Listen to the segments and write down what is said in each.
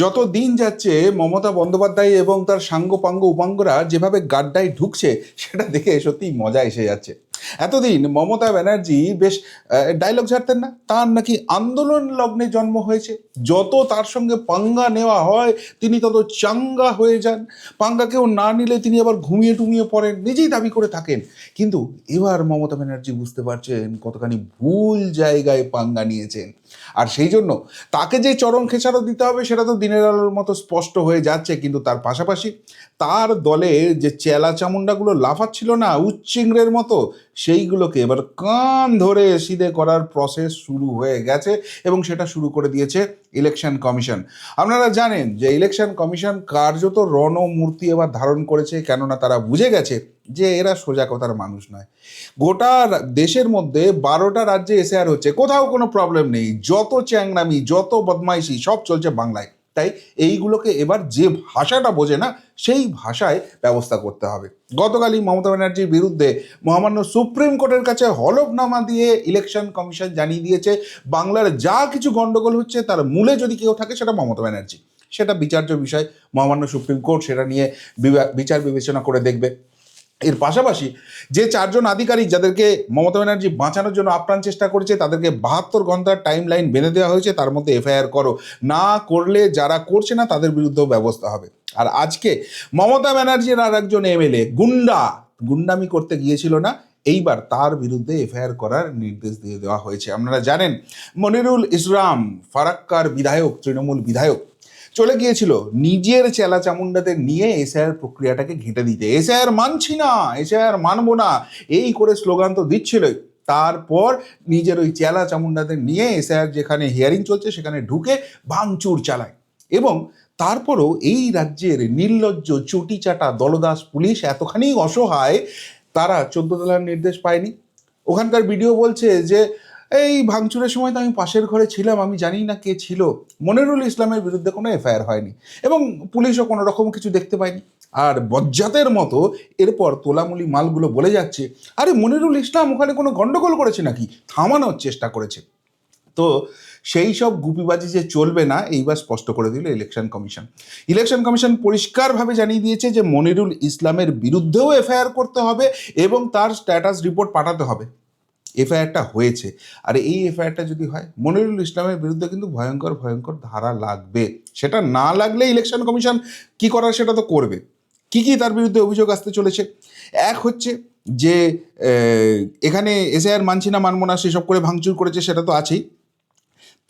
যত দিন যাচ্ছে, মমতা বন্দ্যোপাধ্যায় এবং তার সাঙ্গ পাঙ্গ উপাঙ্গরা যেভাবে গাড্ডায় ঢুকছে, সেটা দেখে সত্যিই মজা এসে যাচ্ছে। এতদিন মমতা ব্যানার্জি বেশ ডায়লগ ছাড়তেন না। তার নাকি আন্দোলন লগ্নে জন্ম হয়েছে। যত তার সঙ্গে পাঙ্গা নেওয়া হয়, তিনি তত চাঙ্গা হয়ে যান। পাঙ্গা কেউ না নিলে তিনি আবার ঘুমিয়ে টুমিয়ে পড়েন, নিজেই দাবি করে থাকেন। কিন্তু এবার মমতা ব্যানার্জি বুঝতে পারছেন কতখানি ভুল জায়গায় পাঙ্গা নিয়েছেন। আর সেই জন্য তাকে যে চরম খেসারত দিতে হবে, সেটা তো দিনের আলোর মতো স্পষ্ট হয়ে যাচ্ছে। কিন্তু তার পাশাপাশি তার দলে যে চেলা চামুন্ডাগুলো লাফাচ্ছিল না, উচ্চিংড়ের মতো, সেইগুলোকে এবার কান ধরে সিদে করার প্রসেস শুরু হয়ে গেছে এবং সেটা শুরু করে দিয়েছে ইলেকশন কমিশন আপনারা জানেন যে ইলেকশন কমিশন কার্যত রণমূর্তি এবার ধারণ করেছে কেননা তারা বুঝে গেছে যে এরা সোজা কথার মানুষ নয়। গোটা দেশের মধ্যে বারোটা রাজ্যে এসে আর হচ্ছে, কোথাও কোনো প্রবলেম নেই। যত চ্যাংনামি, যত বদমাইশি সব চলছে বাংলায়। তাই এইগুলোকে এবার যে ভাষাটা বোঝে না, সেই ভাষায় ব্যবস্থা করতে হবে। গতকালই মমতা ব্যানার্জির বিরুদ্ধে মহামান্য সুপ্রিম কোর্টের কাছে হলফনামা দিয়ে ইলেকশন কমিশন জানিয়ে দিয়েছে, বাংলার যা কিছু গন্ডগোল হচ্ছে তার মূলে যদি কেউ থাকে সেটা মমতা ব্যানার্জি। সেটা বিচার্য বিষয়, মহামান্য সুপ্রিম কোর্ট সেটা নিয়ে বিচার বিবেচনা করে দেখবে। এর পাশাপাশি যে চারজন আধিকারিক যাদেরকে মমতা ব্যানার্জি বাঁচানোর জন্য আপ্রাণ চেষ্টা করেছে, তাদেরকে বাহাত্তর ঘণ্টার টাইম লাইন বেঁধে দেওয়া হয়েছে, তার মধ্যে এফআইআর করো। না করলে যারা করছে না, তাদের বিরুদ্ধেও ব্যবস্থা হবে। আর আজকে মমতা ব্যানার্জির আর একজন এমএলএ গুন্ডা। গুন্ডামি করতে গিয়েছিল না, এইবার তার বিরুদ্ধে এফআইআর করার নির্দেশ দিয়ে দেওয়া হয়েছে। আপনারা জানেন, মনিরুল ইসলাম, ফারাক্কার বিধায়ক, তৃণমূল বিধায়ক চলে গিয়েছিল। নিজের চেলা চামুন্ডাদের নিয়ে এসআইআর প্রক্রিয়াটাকে ঘেঁটে দিতে। এসআইআর মানছি না, এসআইআর মানবো না। এই করে স্লোগান তো দিচ্ছিলই। তারপর নিজের ওই চেলা চামুন্ডাদের নিয়ে এসআইআর যেখানে হিয়ারিং চলছে, সেখানে ঢুকে ভাঙচুর চালায়। এবং তারপরও এই রাজ্যের নির্লজ্জ চটিচাটা দলদাস পুলিশ এতখানি অসহায়, তারা চোদ্দ তলার নির্দেশ পায়নি। ওখানকার ভিডিও বলছে যে এই ভাঙচুরের সময় তো আমি পাশের ঘরে ছিলাম, আমি জানি না কে ছিল। মনিরুল ইসলামের বিরুদ্ধে কোনো এফআইআর হয়নি এবং পুলিশও কোনো রকম কিছু দেখতে পায়নি আর বজ্জাতের মতো এরপর তোলামুলি মালগুলো বলে যাচ্ছে, আরে মনিরুল ইসলাম ওখানে কোনো গন্ডগোল করেছে নাকি? থামানোর চেষ্টা করেছে। তো সেই সব গুপিবাজি যে চলবে না, এইবার স্পষ্ট করে দিল ইলেকশন কমিশন। ইলেকশন কমিশন পরিষ্কারভাবে জানিয়ে দিয়েছে যে মনিরুল ইসলামের বিরুদ্ধেও এফআইআর করতে হবে এবং তার স্ট্যাটাস রিপোর্ট পাঠাতে হবে। এফআইআরটা হয়েছে। আর এই এফআইআরটা যদি হয়, মনিরুল ইসলামের বিরুদ্ধে কিন্তু ভয়ঙ্কর ভয়ঙ্কর ধারা লাগবে। সেটা না লাগলে ইলেকশন কমিশন কি করার সেটা তো করবে। কি কি তার বিরুদ্ধে অভিযোগ আসতে চলেছে? এক হচ্ছে যে এখানে এসআইআর মানছি না, মানবো না, সেসব করে ভাঙচুর করেছে, সেটা তো আছেই।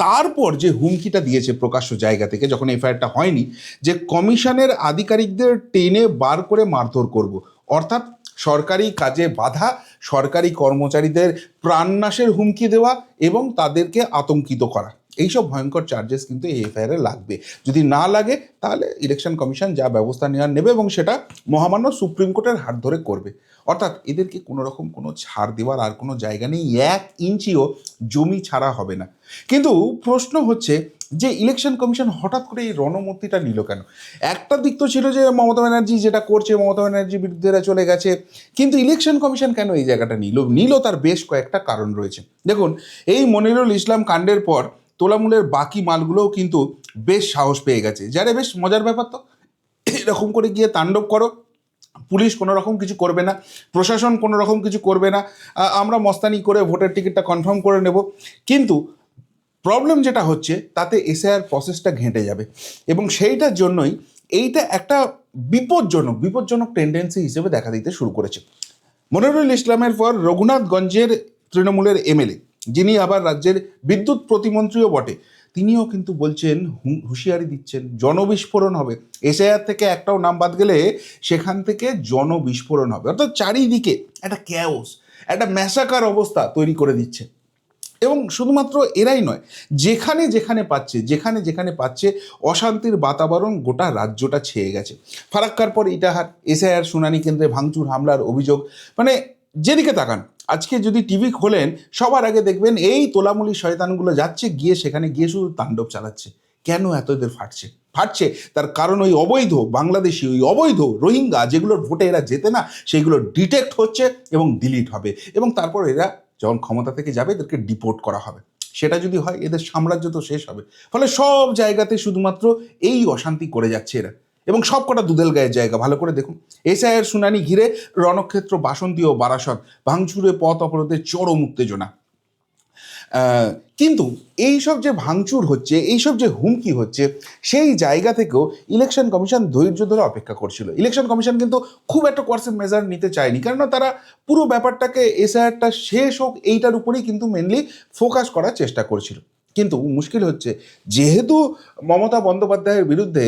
তারপর যে হুমকিটা দিয়েছে প্রকাশ্য জায়গা থেকে, যখন এফআইআরটা হয়নি, যে কমিশনের আধিকারিকদের টেনে বার করে মারধর করব। অর্থাৎ সরকারি কাজে বাধা, সরকারি কর্মচারীদের প্রাণনাশের হুমকি দেওয়া এবং তাদেরকে আতঙ্কিত করা। এইসব ভয়ঙ্কর চার্জেস কিন্তু এই এফআইআরে লাগবে। যদি না লাগে, তাহলে ইলেকশন কমিশন যা ব্যবস্থা নেওয়ার নেবে এবং সেটা মহামান্য সুপ্রিম কোর্টের হাত ধরে করবে। অর্থাৎ এদেরকে কোনো রকম কোনো ছাড় দেওয়ার আর কোনো জায়গা নেই। এক ইঞ্চিও জমি ছাড়া হবে না। কিন্তু প্রশ্ন হচ্ছে যে ইলেকশন কমিশন হঠাৎ করে এই রণমূর্তিটা নিল কেন? একটা দিক তো ছিল যে মমতা ব্যানার্জি যেটা করছে, মমতা ব্যানার্জি বিরুদ্ধেরা চলে গেছে, কিন্তু ইলেকশন কমিশন কেন এই জায়গাটা নিল? নিল তার বেশ কয়েকটা কারণ রয়েছে। দেখুন, এই মনিরুল ইসলাম কাণ্ডের পর তোলামূলের বাকি মালগুলোও কিন্তু বেশ সাহস পেয়ে গেছে। যারা বেশ মজার ব্যাপার তো, এরকম করে গিয়ে তাণ্ডব করো, পুলিশ কোনো রকম কিছু করবে না, প্রশাসন কোনো রকম কিছু করবে না আমরা মস্তানি করে ভোটের টিকিটটা কনফার্ম করে নেব। কিন্তু প্রবলেম যেটা হচ্ছে, তাতে এসআইআর প্রসেসটা ঘেঁটে যাবে। এবং সেইটার জন্যই এইটা একটা বিপজ্জনক বিপজ্জনক টেন্ডেন্সি হিসেবে দেখা দিতে শুরু করেছে। মনিরুল ইসলামের পর রঘুনাথগঞ্জের তৃণমূলের এমএলএ, যিনি আবার রাজ্যের বিদ্যুৎ প্রতিমন্ত্রীও বটে, তিনিও কিন্তু বলছেন হুঁশিয়ারি দিচ্ছেন, জনবিস্ফোরণ হবে। এসআইআর থেকে একটাও নাম বাদ গেলে সেখান থেকে জনবিস্ফোরণ হবে। অর্থাৎ চারিদিকে একটা ক্যাওস একটা ম্যাসাকার অবস্থা তৈরি করে দিচ্ছে। এবং শুধুমাত্র এরাই নয়, যেখানে যেখানে পাচ্ছে, যেখানে যেখানে পাচ্ছে, অশান্তির বাতাবরণ গোটা রাজ্যটা ছেয়ে গেছে। ফারাক্কার পর ইটাহার, এসআইআর শুনানি কেন্দ্রে ভাঙচুর, হামলার অভিযোগ মানে যেদিকে তাকান। আজকে যদি টিভি খোলেন, সবার আগে দেখবেন এই তোলামুলি শয়তানগুলো যাচ্ছে, গিয়ে সেখানে গিয়ে শুধু তাণ্ডব চালাচ্ছে। কেন এতদের ফাটছে? ফাটছে তার কারণ ওই অবৈধ বাংলাদেশি, ওই অবৈধ রোহিঙ্গা, যেগুলোর ভোটে এরা যেতে না সেইগুলো ডিটেক্ট হচ্ছে এবং ডিলিট হবে। এবং তারপর এরা যখন ক্ষমতা থেকে যাবে, এদেরকে ডিপোর্ট করা হবে। সেটা যদি হয়, এদের সাম্রাজ্য তো শেষ হবে। ফলে সব জায়গাতে শুধুমাত্র এই অশান্তি করে যাচ্ছে এরা। এবং সব কটা দুদেল গায়ের জায়গা। ভালো করে দেখুন। এসআইয়ের শুনানি ঘিরে রণক্ষেত্র, বাসন্তী ও বারাসত ভাঙচুরে, পথ অপরাধের চরম উত্তেজনা। কিন্তু এইসব যে ভাঙচুর হচ্ছে এই সব যে হুমকি হচ্ছে, সেই জায়গা থেকেও ইলেকশন কমিশন ধৈর্য ধরে অপেক্ষা করছিল। ইলেকশন কমিশন কিন্তু খুব একটা কোয়ার্সিভ মেজার নিতে চায়নি, কেননা তারা পুরো ব্যাপারটাকে এসআইআরটা শেষ হোক, এইটার উপরেই কিন্তু মেনলি ফোকাস করার চেষ্টা করছিল। কিন্তু মুশকিল হচ্ছে, যেহেতু মমতা বন্দ্যোপাধ্যায়ের বিরুদ্ধে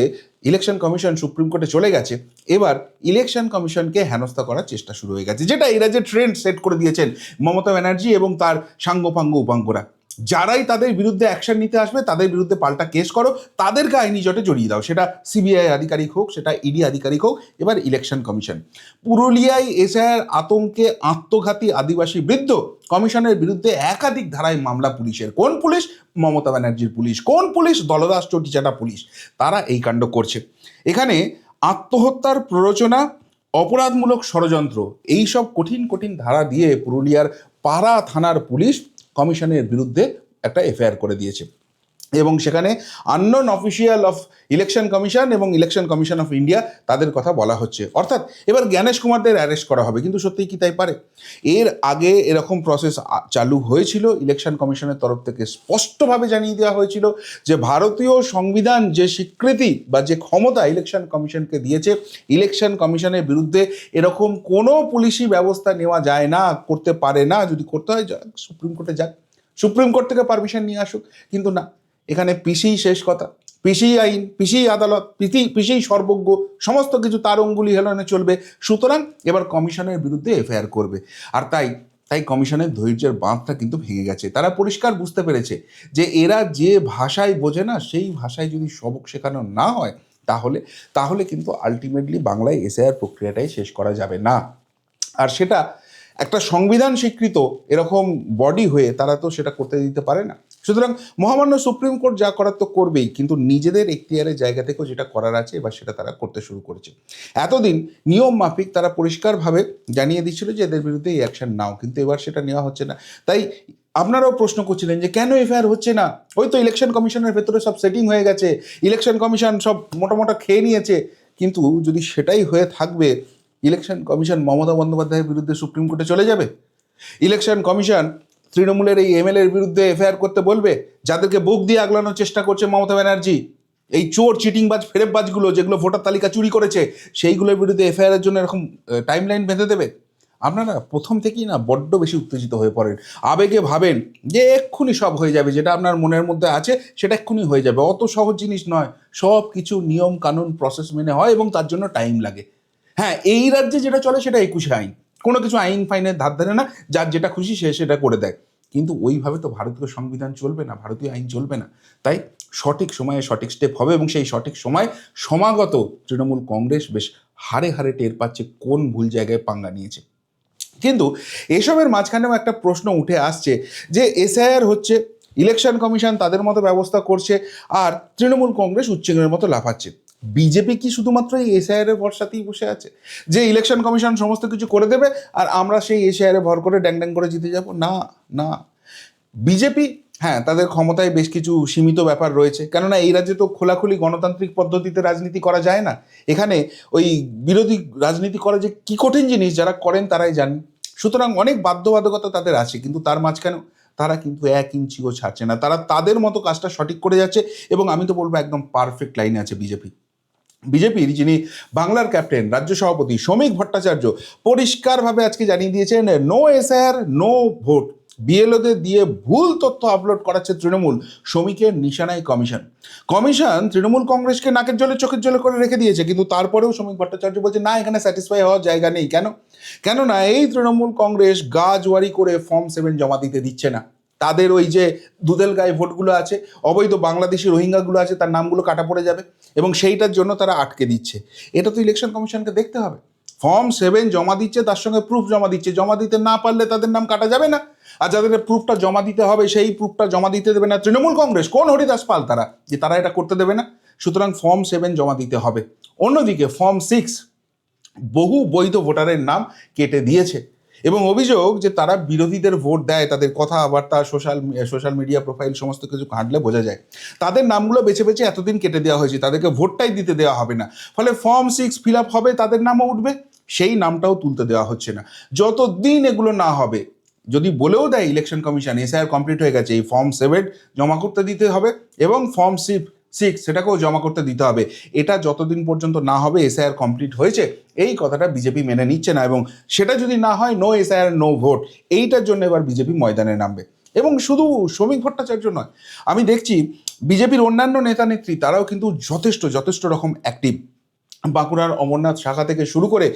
ইলেকশন কমিশন সুপ্রিম কোর্টে চলে গেছে, এবার ইলেকশন কমিশনকে হেনস্থা করার চেষ্টা শুরু হয়ে গেছে, যেটা এরা যে ট্রেন্ড সেট করে দিয়েছেন মমতা ব্যানার্জি এবং তার সাঙ্গপাঙ্গ উপাঙ্গরা। যারাই তাদের বিরুদ্ধে অ্যাকশন নিতে আসবে, তাদের বিরুদ্ধে পাল্টা কেস করো তাদেরকে আইনি জটে জড়িয়ে দাও। সেটা সিবিআই আধিকারিক হোক, সেটা ইডি আধিকারিক হোক, এবার ইলেকশন কমিশন পুরুলিয়ায় এসআইয়ের আতঙ্কে আত্মঘাতী আদিবাসী বৃদ্ধ কমিশনের বিরুদ্ধে একাধিক ধারায় মামলা পুলিশের। কোন পুলিশ? মমতা ব্যানার্জির পুলিশ। কোন পুলিশ? দলদাস চটিচাটা পুলিশ। তারা এই কাণ্ড করছে। এখানে আত্মহত্যার প্ররোচনা, অপরাধমূলক ষড়যন্ত্র, এইসব কঠিন কঠিন ধারা দিয়ে পুরুলিয়ার পাড়া থানার পুলিশ কমিশনের বিরুদ্ধে একটা এফআইআর করে দিয়েছে। এবং সেখানে unknown official of election commission এবং ইলেকশন কমিশন অফ ইন্ডিয়া তাদের কথা বলা হচ্ছে। অর্থাৎ এবার জ্ঞানেশ কুমারদের অ্যারেস্ট করা হবে, কিন্তু সত্যিই কি তাই পারে? এর আগে এরকম প্রসেস চালু হয়েছিল ইলেকশন কমিশনের তরফ থেকে স্পষ্টভাবে জানিয়ে দেওয়া হয়েছিল যে ভারতীয় সংবিধান যে স্বীকৃতি বা যে ক্ষমতা ইলেকশন কমিশনকে দিয়েছে ইলেকশন কমিশনের বিরুদ্ধে এরকম কোনো পুলিশি ব্যবস্থা নেওয়া যায় না, করতে পারে না। যদি করতে হয় সুপ্রিম কোর্টে যাক। সুপ্রিম কোর্ট থেকে পারমিশন নিয়ে আসুক, কিন্তু না। এখানে পিসিই শেষ কথা, পিসিই আইন, পিসিই আদালত পিসি পিসিই সর্বজ্ঞ, সমস্ত কিছু তার অঙ্গুলি হেলনে চলবে। সুতরাং এবার কমিশনের বিরুদ্ধে এফআইআর করবে। আর তাই তাই কমিশনের ধৈর্যের বাঁধটা কিন্তু ভেঙে গেছে। তারা পরিষ্কার বুঝতে পেরেছে যে এরা যে ভাষায় বোঝে না, সেই ভাষায় যদি সবক শেখানো না হয়, তাহলে তাহলে কিন্তু আলটিমেটলি বাংলায় এসআইআর প্রক্রিয়াটাই শেষ করা যাবে না। আর সেটা একটা সংবিধান স্বীকৃত এরকম বডি হয়ে তারা তো সেটা করতে দিতে পারে না। সুতরাং মহামান্য সুপ্রিম কোর্ট যা করার তো করবেই, কিন্তু নিজেদের এখতিয়ারের জায়গা থেকেও যেটা করার আছে এবার সেটা তারা করতে শুরু করেছে। এতদিন নিয়ম মাফিক তারা পরিষ্কারভাবে জানিয়ে দিচ্ছিল যে এদের বিরুদ্ধে এই অ্যাকশন নাও, কিন্তু এবার সেটা নেওয়া হচ্ছে না। তাই আপনারাও প্রশ্ন করছিলেন যে কেন এফআইআর হচ্ছে না? ওই তো ইলেকশন কমিশনের ভেতরে সব সেটিং হয়ে গেছে ইলেকশন কমিশন সব মোটামোটা খেয়ে নিয়েছে। কিন্তু যদি সেটাই হয়ে থাকবে ইলেকশন কমিশন মমতা বন্দ্যোপাধ্যায়ের বিরুদ্ধে সুপ্রিম কোর্টে চলে যাবে? ইলেকশন কমিশন তৃণমূলের এই এমএলএর বিরুদ্ধে এফআইআর করতে বলবে? যাদেরকে বুক দিয়ে আগলানোর চেষ্টা করছে মমতা ব্যানার্জি। এই চোর, চিটিংবাজ, ফেরেববাজগুলো যেগুলো ভোটার তালিকা চুরি করেছে, সেইগুলোর বিরুদ্ধে এফআইআর জন্য এরকম টাইম লাইন বেঁধে দেবে? আপনারা প্রথম থেকেই না বড্ড বেশি উত্তেজিত হয়ে পড়েন। আবেগে ভাবেন যে এক্ষুনি সব হয়ে যাবে, যেটা আপনার মনের মধ্যে আছে, সেটা এক্ষুনি হয়ে যাবে। অত সহজ জিনিস নয়। সব কিছু নিয়ম কানুন প্রসেস মেনে হয় এবং তার জন্য টাইম লাগে। হ্যাঁ এই রাজ্যে যেটা চলে সেটা একুশে আইন। কোনো কিছু আইন ফাইনের ধার ধারে না, যার যেটা খুশি সে সেটা করে দেয়। কিন্তু ওইভাবে তো ভারতীয় সংবিধান চলবে না, ভারতীয় আইন চলবে না। তাই সঠিক সময়ে সঠিক স্টেপ হবে এবং সেই সঠিক সময় সমাগত তৃণমূল কংগ্রেস বেশ হারে হারে টের পাচ্ছে, কোন ভুল জায়গায় পাঙ্গা নিয়েছে। কিন্তু এসবের মাঝখানেও একটা প্রশ্ন উঠে আসছে যে এসআইআর হচ্ছে ইলেকশন কমিশন তাদের মতো ব্যবস্থা করছে, আর তৃণমূল কংগ্রেস উচ্চেঙ্গের মতো লাফাচ্ছে। বিজেপি কি শুধুমাত্র এই এসআইআর এর ভরসাতেই বসে আছে? যে ইলেকশন কমিশন সমস্ত কিছু করে দেবে আর আমরা সেই এসআইআর এ ভর করে ড্যাং ড্যাং করে জিতে যাব? না না। বিজেপি হ্যাঁ তাদের ক্ষমতায় বেশ কিছু সীমিত ব্যাপার রয়েছে। কেননা এই রাজ্যে তো খোলাখুলি গণতান্ত্রিক পদ্ধতিতে রাজনীতি করা যায় না। এখানে ওই বিরোধী রাজনীতি করা যে কি কঠিন জিনিস যারা করেন তারাই জানেন। সুতরাং অনেক বাধ্যবাধকতা তাদের আছে, কিন্তু তার মাঝখানেও তারা কিন্তু এক ইঞ্চিও ছাড়ছে না। তারা তাদের মতো কাজটা সঠিক করে যাচ্ছে এবং আমি তো বলব একদম পারফেক্ট লাইনে আছে বিজেপি বিজেপির যিনি বাংলার ক্যাপ্টেন, রাজ্য সভাপতি শ্রমিক ভট্টাচার্য পরিষ্কারভাবে আজকে জানিয়ে দিয়েছেন নো এসআর নো ভোট বিএলওদের দিয়ে ভুল তথ্য আপলোড করাচ্ছে তৃণমূল শ্রমিকের নিশানায় কমিশন। কমিশন তৃণমূল কংগ্রেসকে নাকের জলে চোখের জলে করে রেখে দিয়েছে, কিন্তু তারপরেও শ্রমিক ভট্টাচার্য বলছে, না, এখানে স্যাটিসফাই হওয়ার জায়গা নেই। কেন? কেননা এই তৃণমূল কংগ্রেস গা জোয়ারি করে ফর্ম সেভেন জমা দিতে দিচ্ছে না। তাদের ওই যে দুদেল গায়ে ভোটগুলো আছে, অবৈধ বাংলাদেশি রোহিঙ্গাগুলো আছে, তার নামগুলো কাটা পড়ে যাবে এবং সেইটার জন্য তারা আটকে দিচ্ছে। এটা তো ইলেকশন কমিশনকে দেখতে হবে। ফর্ম সেভেন জমা দিচ্ছে, তার সঙ্গে প্রুফ জমা দিচ্ছে। জমা দিতে না পারলে তাদের নাম কাটা যাবে না। আর যাদের প্রুফটা জমা দিতে হবে, সেই প্রুফটা জমা দিতে দেবে না তৃণমূল কংগ্রেস। কোন হরিদাস পাল তারা? যে তারা এটা করতে দেবে না। সুতরাং ফর্ম সেভেন জমা দিতে হবে। অন্যদিকে ফর্ম সিক্স বহু বৈধ ভোটারের নাম কেটে দিয়েছে। এবং অভিযোগ যে তারা বিরোধীদের ভোট দেয়, তাদের কথাবার্তা, সোশ্যাল সোশ্যাল মিডিয়া প্রোফাইল, সমস্ত কিছু ঘাঁটলে বোঝা যায়। তাদের নামগুলো বেছে বেছে এতদিন কেটে দেওয়া হয়েছে, তাদেরকে ভোটটাই দিতে দেওয়া হবে না। ফলে ফর্ম সিক্স ফিল আপ হবে, তাদের নামও উঠবে, সেই নামটাও তুলতে দেওয়া হচ্ছে না। যতদিন এগুলো না হবে, যদি বলেও দেয় ইলেকশন কমিশন, এসআইআর কমপ্লিট হয়ে গেছে, এই ফর্ম সেভেন জমা করতে দিতে হবে এবং ফর্ম সিপ সিক্স সেটাকেও জমা করতে দিতে হবে। এটা যতদিন পর্যন্ত না হবে এসআইআর কমপ্লিট হয়েছে, এই কথাটা বিজেপি মেনে নিচ্ছে না এবং সেটা যদি না হয় নো এসআইআর নো ভোট এইটার জন্য এবার বিজেপি ময়দানে নামবে। এবং শুধু শ্রমিক ভট্টাচার্য নয়, আমি দেখছি বিজেপির অন্যান্য নেতা নেত্রী তারাও কিন্তু যথেষ্ট যথেষ্ট রকম অ্যাক্টিভ বাঁকুড়ার অমরনাথ শাখা থেকে শুরু করে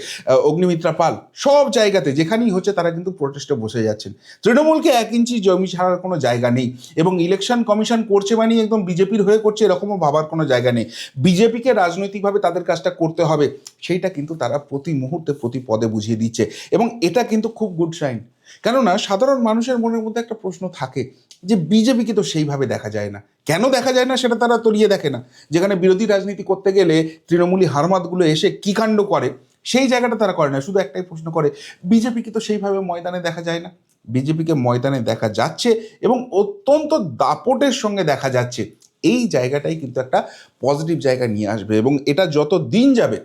অগ্নিমিত্রা পাল, সব জায়গাতে যেখানেই হচ্ছে তারা কিন্তু প্রোটেস্টে বসে যাচ্ছেন। তৃণমূলকে এক ইঞ্চি জমি ছাড়ার কোনো জায়গা নেই এবং ইলেকশন কমিশন করছে মানে একদম বিজেপির হয়ে করছে এরকমও ভাবার কোনো জায়গা নেই। বিজেপিকে রাজনৈতিকভাবে তাদের কাজটা করতে হবে, সেইটা কিন্তু তারা প্রতি মুহূর্তে প্রতি পদে বুঝিয়ে দিচ্ছে এবং এটা কিন্তু খুব গুড সাইন কেননা সাধারণ মানুষের মনের মধ্যে একটা প্রশ্ন থাকে যে বিজেপিকে তো সেইভাবে দেখা যায় না। কেন দেখা যায় না সেটা তারা তলিয়ে দেখে না। যেখানে বিরোধী রাজনীতি করতে গেলে তৃণমূলী হারমাতগুলো এসে কী কাণ্ড করে, সেই জায়গাটা তারা করে না। শুধু একটাই প্রশ্ন করে বিজেপিকে তো সেইভাবে ময়দানে দেখা যায় না? বিজেপিকে ময়দানে দেখা যাচ্ছে এবং অত্যন্ত দাপটের সঙ্গে দেখা যাচ্ছে। এই জায়গাটাই কিন্তু একটা পজিটিভ জায়গা নিয়ে আসবে এবং এটা যত দিন যাবে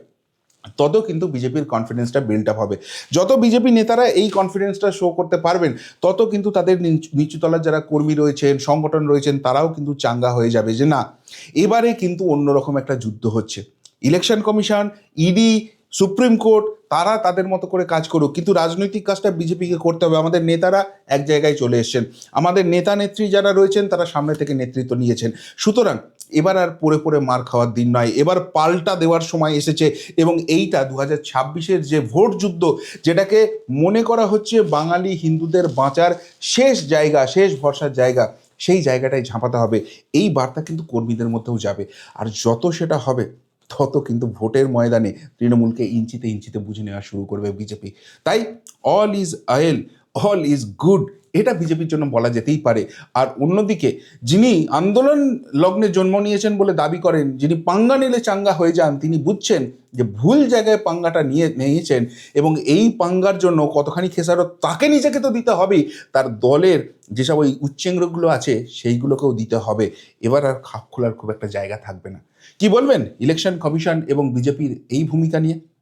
তত কিন্তু বিজেপির কনফিডেন্সটা বিল্ড আপ হবে। যত বিজেপি নেতারা এই কনফিডেন্সটা শো করতে পারবেন, তত কিন্তু তাদের নিচ- নিচুতলার যারা কর্মী রয়েছেন, সংগঠন রয়েছেন, তারাও কিন্তু চাঙ্গা হয়ে যাবে যে না, এবারে কিন্তু অন্যরকম একটা যুদ্ধ হচ্ছে। Election commission ED supreme court তারা তাদের মতো করে কাজ করুক। কিন্তু রাজনৈতিক কাজটা বিজেপিকে করতে হবে। আমাদের নেতারা এক জায়গায় চলে এসছেন। আমাদের নেতা নেত্রী যারা রয়েছেন, তারা সামনে থেকে নেতৃত্ব নিয়েছেন। সুতরাং এবার আর পড়ে পড়ে মার খাওয়ার দিন নয়। এবার পাল্টা দেওয়ার সময় এসেছে এবং এইটা দু হাজার ছাব্বিশের যে ভোট যুদ্ধ, যেটাকে মনে করা হচ্ছে বাঙালি হিন্দুদের বাঁচার শেষ জায়গা, শেষ ভরসার জায়গা, সেই জায়গাটায় ঝাঁপাতে হবে। এই বার্তা কিন্তু কর্মীদের মধ্যেও যাবে। আর যত সেটা হবে, তত কিন্তু ভোটের ময়দানে তৃণমূলকে ইঞ্চিতে ইঞ্চিতে বুঝে নেওয়া শুরু করবে বিজেপি। তাই all is well all is good এটা বিজেপির জন্য বলা যেতেই পারে। আর অন্যদিকে, যিনি আন্দোলন লগ্নে জন্ম নিয়েছেন বলে দাবি করেন, যিনি পাঙ্গা নিলে চাঙ্গা হয়ে যান, তিনি বুঝছেন যে ভুল জায়গায় পাঙ্গাটা নিয়ে নিয়েছেন এবং এই পাঙ্গার জন্য কতখানি খেসারত তাকে নিজেকে তো দিতে হবেই। তার দলের যেসব ওই উচ্চেঙ্গগুলো আছে, সেইগুলোকেও দিতে হবে। এবার আর খাপ খোলার খুব একটা জায়গা থাকবে না। কি বলবেন? ইলেকশন কমিশন এবং বিজেপির এই ভূমিকা নিয়ে?